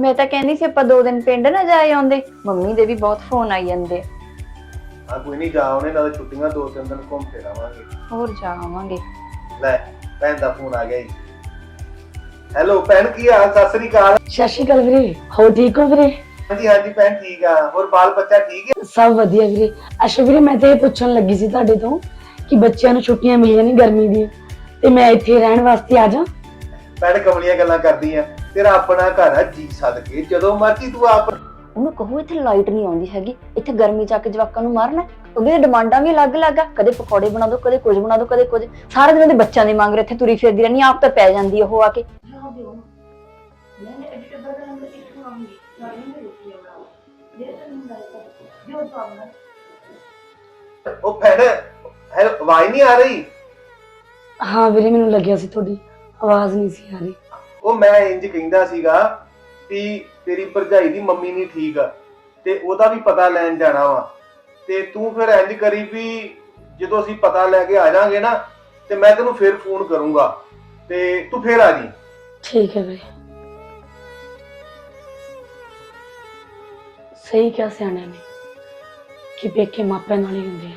ਮੈਂ ਤਾਂ ਕਹਿੰਦੀ ਸੀ ਆਪਾਂ ਦੋ ਦਿਨ ਪਿੰਡ ਨਾ ਜਾਏ ਆਉਂਦੇ। ਮੰਮੀ ਦੇ ਵੀ ਬਹੁਤ ਫੋਨ ਆਈ ਜਾਂਦੇ। ਆ। ਆ ਕੋਈ ਨਹੀਂ ਜਾ ਉਹਨੇ ਨਾਲ ਛੁੱਟੀਆਂ ਦੋ ਤਿੰਨ ਦਿਨ ਘੁੰਮ ਫਿਰ ਆਵਾਂਗੇ। ਹੋਰ ਜਾ ਆਵਾਂਗੇ। ਲੈ ਭੈਣ ਦਾ ਫੋਨ ਆ ਗਿਆ ਜੀ। ਹੈਲੋ ਭੈਣ ਕੀ ਹਾਲ? ਸਤਿ ਸ੍ਰੀ ਅਕਾਲ। ਸਤਿ ਸ਼੍ਰੀ ਅਕਾਲ ਵੀਰੇ ਹੋ ਠੀਕ ਹੋ ਵੀਰੇ? ਹਾਂਜੀ ਹਾਂਜੀ ਭੈਣ ਠੀਕ ਆ। ਹੋਰ ਬਾਲ ਬੱਚਾ ਠੀਕ ਹੈ? ਸਭ ਵਧੀਆ ਵੀਰੇ। ਅੱਛਾ ਵੀਰੇ ਮੈਂ ਤੇ ਇਹ ਪੁੱਛਣ ਲੱਗੀ ਸੀ ਤੁਹਾਡੇ ਤੋਂ ਕਿ ਬੱਚਿਆਂ ਨੂੰ ਛੁੱਟੀਆਂ ਮਿਲੀਆਂ ਨਹੀਂ ਗਰਮੀ ਦੀਆਂ ਤੇ ਮੈਂ ਇੱਥੇ ਰਹਿਣ ਵਾਸਤੇ ਆ ਜਾ। ਭੈਣ ਕਮਲੀਆਂ ਗੱਲਾਂ ਕਰਦੀ ਆ। ਤੇਰਾ ਆਪਣਾ ਘਰ ਆ ਜੀ ਸਦਕੇ ਜਦੋਂ ਮਰਜ਼ੀ ਤੂੰ ਆਪ ਉਹਨੂੰ ਕਹੋ ਇੱਥੇ ਲਾਈਟ ਨਹੀਂ ਆਉਂਦੀ ਹੈਗੀ। ਇੱਥੇ ਗਰਮੀ ਚੱਕ ਜਵਾਕਾਂ ਨੂੰ ਮਾਰਨਾ। ਉਹਦੇ ਡਿਮਾਂਡਾਂ ਵੀ ਅਲੱਗ-ਅਲੱਗ ਆ। ਕਦੇ ਪਕੌੜੇ ਬਣਾ ਦਿਓ ਕਦੇ ਕੁਝ ਬਣਾ ਦਿਓ ਕਦੇ ਕੁਝ। ਸਾਰਾ ਦਿਨ ਉਹਦੇ ਬੱਚਿਆਂ ਦੀ ਮੰਗ ਰਹੇ ਇੱਥੇ ਤੁਰੀ ਫਿਰਦੀ ਰਹਿੰਦੀ ਆਪ ਤਾਂ ਪੈ ਜਾਂਦੀ ਉਹ ਆ ਕੇ। ਉਹ ਭੈਣ ਹੈ ਆਵਾਜ਼ ਨਹੀਂ ਆ ਰਹੀ? ਹਾਂ ਵੀਰੇ ਮੈਨੂੰ ਲੱਗਿਆ ਸੀ ਤੁਹਾਡੀ ਆਵਾਜ਼ ਨਹੀਂ ਸੀ ਆ ਰਹੀ। ਉਹ ਮੈਂ ਇੰਜ ਕਹਿੰਦਾ ਸੀਗਾ ਕਿ ਤੇਰੀ ਭਰਜਾਈ ਦੀ ਮੰਮੀ ਨਹੀਂ ਠੀਕ ਆ ਤੇ ਉਹਦਾ ਵੀ ਪਤਾ ਲੈਣ ਜਾਣਾ ਵਾ। ਤੇ ਤੂੰ ਫਿਰ ਇੰਜ ਕਰੀ ਵੀ ਜਦੋਂ ਅਸੀਂ ਪਤਾ ਲੈ ਕੇ ਆ ਜਾਾਂਗੇ ਨਾ ਤੇ ਮੈਂ ਤੈਨੂੰ ਫਿਰ ਫੋਨ ਕਰੂੰਗਾ। ਤੇ ਤੂੰ ਫਿਰ ਆ ਜੀ। ਠੀਕ ਹੈ ਵੀਰੇ। ਸਹੀ ਕਿਹਾ ਸਿਆਣਿਆਂ ਨੇ ਕਿ ਪੇਕੇ ਮਾਪਿਆਂ ਨਾਲ ਹੀ ਹੁੰਦੇ ਆ।